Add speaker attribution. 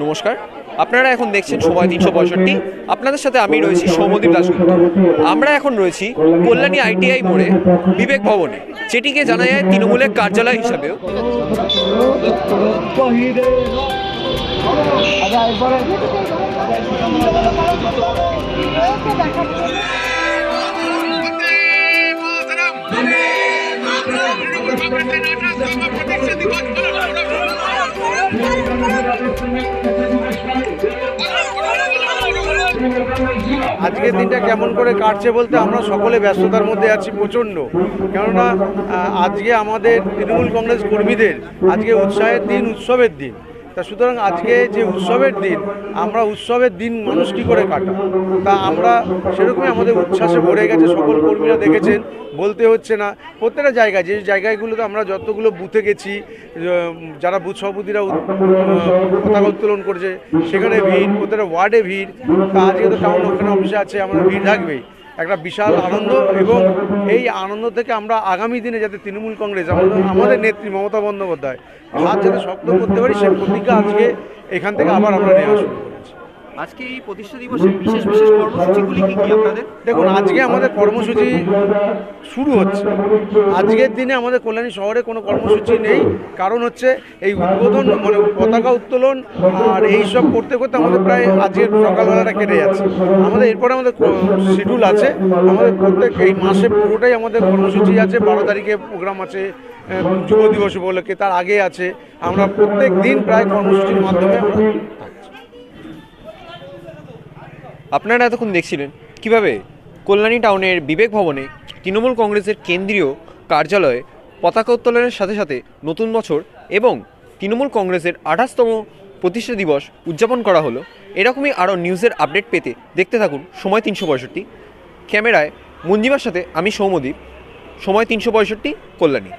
Speaker 1: নমস্কার। আপনারা এখন দেখছেন সময় তিনশো পঁয়ষট্টি। আপনাদের সাথে আমি রয়েছি সৌমদীপ দাসগুপ্ত আমরা এখন রয়েছি কল্যাণী আইটিআই মোড়ে বিবেক ভবনে, যেটিকে জানা যায় তৃণমূলের কার্যালয় হিসাবেও।
Speaker 2: আজকের দিনটা কেমন করে কাটছে বলতে আমরা সকলে ব্যস্ততার মধ্যে আছি প্রচণ্ড। কেননা আজকে আমাদের তৃণমূল কংগ্রেস কর্মীদের আজকে উৎসাহের দিন, উৎসবের দিন। তা সুতরাং আজকে যে উৎসবের দিন, আমরা উৎসবের দিন মানুষ কী করে কাটা তা আমরা সেরকমই আমাদের উচ্ছ্বাসে ভরে গেছে, সকল কর্মীরা দেখেছেন, বলতে হচ্ছে না। প্রত্যেকটা জায়গায়, যে জায়গাগুলোতে আমরা যতগুলো বুথে গেছি যারা বুথ সভাপতিরা পতাকা উত্তোলন করছে, সেখানে ভিড়, প্রত্যেকটা ওয়ার্ডে ভিড়। তা আজকে তো টাউন অফিসে আছে, আমরা ভিড় থাকবেই একটা বিশাল আনন্দ এবং এই আনন্দ থেকে আমরা আগামী দিনে যাতে তৃণমূল কংগ্রেস, আমাদের আমাদের নেত্রী মমতা বন্দ্যোপাধ্যায়, হাত যাতে শক্ত করতে পারি সেই প্রতিজ্ঞা আজকে এখান থেকে আবার আমরা শুরু করেছি
Speaker 1: আজকে এই প্রতিষ্ঠা দিবসের বিশেষ বিশেষ কর্মসূচিগুলি কি কি আপনাদের?
Speaker 2: দেখুন, আজকে আমাদের কর্মসূচি শুরু হচ্ছে। আজকের দিনে আমাদের কল্যাণী শহরে কোনো কর্মসূচি নেই। কারণ হচ্ছে এই উদ্বোধন মানে পতাকা উত্তোলন আর এই সব করতে করতে আমাদের প্রায় আজকের সকালবেলাটা কেটে যাচ্ছে। আমাদের এরপরে আমাদের শিডিউল আছে। আমাদের প্রত্যেক এই মাসে পুরোটাই আমাদের কর্মসূচি আছে। বারো তারিখে প্রোগ্রাম আছে যুব দিবস উপলক্ষে, তার আগে আছে। আমরা প্রত্যেক দিন প্রায় কর্মসূচির মাধ্যমে আমরা
Speaker 1: আপনারা এতক্ষণ দেখছিলেন কীভাবে কল্যাণী টাউনের বিবেক ভবনে তৃণমূল কংগ্রেসের কেন্দ্রীয় কার্যালয়ে পতাকা উত্তোলনের সাথে সাথে নতুন বছর এবং তৃণমূল কংগ্রেসের আঠাশতম প্রতিষ্ঠা দিবস উদযাপন করা হলো, এরকমই আরও নিউজের আপডেট পেতে দেখতে থাকুন সময় তিনশো পঁয়ষট্টি। ক্যামেরায় মঞ্জিমার সাথে আমি সৌমদীপ সময় তিনশো পঁয়ষট্টি, কল্যাণী।